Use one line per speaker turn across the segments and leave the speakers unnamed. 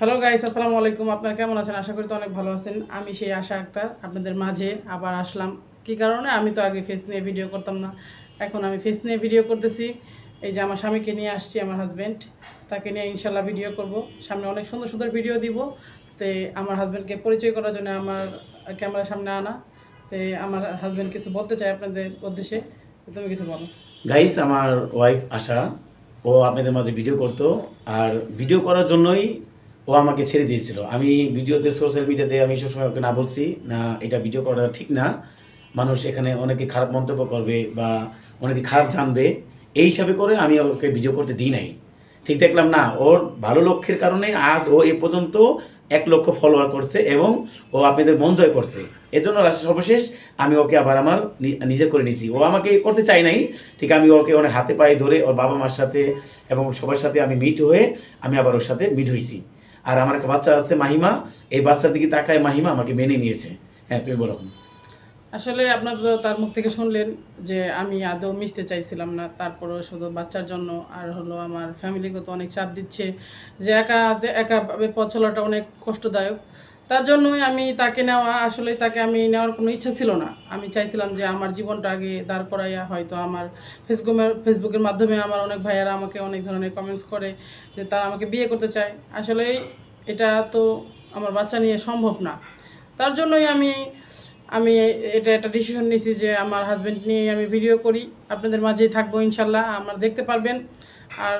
Hello guys আসসালামু আলাইকুম। আপনারা কেমন আছেন? আশা করি তো অনেক ভালো আছেন। আমি সেই আশা আক্তার। আপনাদের মাঝে আবার আসলাম। কি কারণে? আমি তো আগে ফেস নিয়ে ভিডিও করতাম না। এখন আমি ফেস নিয়ে ভিডিও করতেছি। এই যে আমার স্বামীকে নিয়ে আসছি, আমার হাজব্যান্ড তাকে নিয়ে ইনশাল্লাহ ভিডিও করব। সামনে অনেক সুন্দর সুন্দর ভিডিও দিব। তে আমার হাজব্যান্ডকে পরিচয় করার জন্য আমার ক্যামেরার সামনে আনা। তে আমার হাজব্যান্ড কিছু বলতে চাই আপনাদের উদ্দেশ্যে। তুমি কিছু বলো।
গাইস আমার ওয়াইফ আশা। ও আপনাদের মাঝে ভিডিও করতো। আর ভিডিও করার জন্যই ও আমাকে ছেড়ে দিয়েছিল। আমি ভিডিওতে সোশ্যাল মিডিয়াতে আমি সবসময় ওকে না বলছি, না, এটা ভিডিও করাটা ঠিক না। মানুষ এখানে অনেকে খারাপ মন্তব্য করবে বা অনেকে খারাপ জানবে। এই হিসাবে করে আমি ওকে ভিডিও করতে দিই নাই। ঠিক দেখলাম না, ওর ভালো লক্ষ্যের কারণে আজ ও এ পর্যন্ত এক লক্ষ ফলোয়ার করছে এবং ও আপনাদের মন জয় করছে। এজন্য সর্বশেষ আমি ওকে আবার আমার নিজে করে নিয়েছি ও আমাকে করতে চাই নাই। ঠিক আমি ওকে অনেক হাতে পায়ে ধরে ওর বাবা মার সাথে এবং সবার সাথে আমি মিট হয়ে আমি আবার ওর সাথে মিট হয়েছি আর আমার একটা বাচ্চা আছে মাহিমা, এই বাচ্চার দিকে তাকায় মাহিমা আমাকে মেনে নিয়েছে। হ্যাঁ তুমি বলো।
আসলে আপনার তার মুখ থেকে শুনলেন যে আমি আদৌ মিশতে চাইছিলাম না, তারপরেও শুধু বাচ্চার জন্য, আর হলো আমার ফ্যামিলিগত অনেক চাপ দিচ্ছে যে একা একাভাবে পথ চলাটা অনেক কষ্টদায়ক। তার জন্যই আমি তাকে নেওয়া, আসলে তাকে আমি নেওয়ার কোনো ইচ্ছা ছিল না। আমি চাইছিলাম যে আমার জীবনটা আগে দাঁড় করাইয়া হয়তো আমার ফেসবুকের ফেসবুকের মাধ্যমে আমার অনেক ভাইয়ারা আমাকে অনেক ধরনের কমেন্টস করে যে তারা আমাকে বিয়ে করতে চায়। আসলে এটা তো আমার বাচ্চা নিয়ে সম্ভব না। তার জন্যই আমি আমি এটা একটা ডিসিশন নিয়েছি যে আমার হাজব্যান্ড নিয়ে আমি ভিডিও করি। আপনাদের মাঝেই থাকব ইনশাল্লাহ আমার দেখতে পারবেন। আর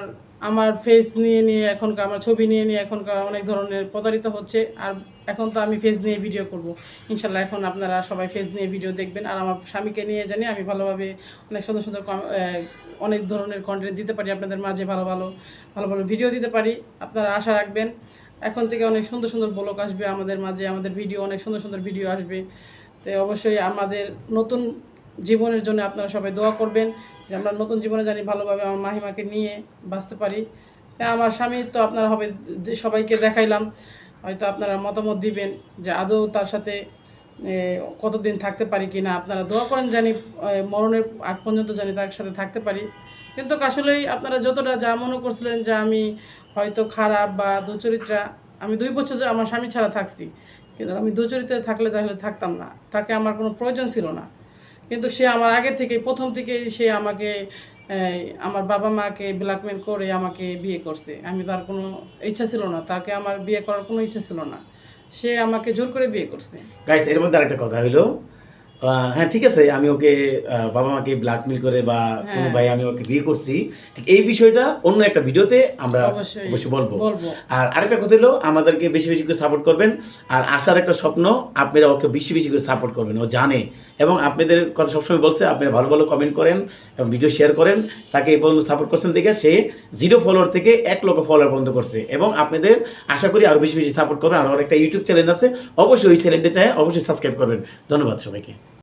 আমার ফেস নিয়ে নিয়ে এখনকার, আমার ছবি নিয়ে নিয়ে এখনকার অনেক ধরনের প্রতারিত হচ্ছে। আর এখন তো আমি ফেস নিয়ে ভিডিও করব। ইনশাল্লাহ এখন আপনারা সবাই ফেস নিয়ে ভিডিও দেখবেন। আর আমার স্বামীকে নিয়ে জানি আমি ভালোভাবে অনেক সুন্দর সুন্দর অনেক ধরনের কন্টেন্ট দিতে পারি আপনাদের মাঝে ভালো ভালো ভালো ভালো ভিডিও দিতে পারি। আপনারা আশা রাখবেন। এখন থেকে অনেক সুন্দর সুন্দর ব্লগ আসবে আমাদের মাঝে, আমাদের ভিডিও অনেক সুন্দর সুন্দর ভিডিও আসবে। তো অবশ্যই আমাদের নতুন জীবনের জন্য আপনারা সবাই দোয়া করবেন যে আমরা নতুন জীবনে জানি ভালোভাবে আমার মাহিমাকে নিয়ে বাঁচতে পারি। তা আমার স্বামী তো আপনারা হবে, সবাইকে দেখাইলাম। হয়তো আপনারা মতামত দিবেন যে আদৌ তার সাথে কতদিন থাকতে পারি কি না আপনারা দোয়া করেন জানি মরণের আগ পর্যন্ত জানি তার সাথে থাকতে পারি। কিন্তু আসলেই আপনারা যতটা যা মনে করছিলেন যে আমি হয়তো খারাপ বা দুচরিত্রা আমি দুই বছর আমার স্বামী ছাড়া থাকছি, কিন্তু আমি দুচরিত্রে থাকলে তাহলে থাকতাম না। তাকে আমার কোনো প্রয়োজন ছিল না। কিন্তু সে আমার আগের থেকে প্রথম থেকেই সে আমাকে আমার বাবা মাকে ব্ল্যাকমেল করে আমাকে বিয়ে করছে। আমি তার কোনো ইচ্ছা ছিল না, তাকে আমার বিয়ে করার কোনো ইচ্ছা ছিল না। সে আমাকে জোর করে বিয়ে করছে।
গাইস এর মধ্যে আরেকটা কথা হইল হ্যাঁ ঠিক আছে আমি ওকে বাবা মাকে ব্ল্যাকমেল করে বা কোনো
হ্যাঁ।
ভাই আমি ওকে বিয়ে করছি ঠিক এই বিষয়টা অন্য একটা ভিডিওতে আমরা
অবশ্যই বলব।
আর আরেকটা কথা হলো আমাদেরকে বেশি বেশি করে সাপোর্ট করবেন আর আসার একটা স্বপ্ন আপনারা ওকে বেশি বেশি করে সাপোর্ট করবেন ও জানে। এবং আপনাদের কথা সবসময় বলছে আপনারা ভালো ভালো কমেন্ট করেন এবং ভিডিও শেয়ার করেন তাকে এই পর্যন্ত সাপোর্ট করছেন দেখে সে জিরো ফলোয়ার থেকে এক লক্ষ ফলোয়ার বন্ধ করছে। এবং আপনাদের আশা করি আরও বেশি বেশি সাপোর্ট করবেন আর ওর একটা ইউটিউব চ্যানেল আছে অবশ্যই ওই চ্যানেলটা চায় অবশ্যই সাবস্ক্রাইব করবেন। ধন্যবাদ সবাইকে।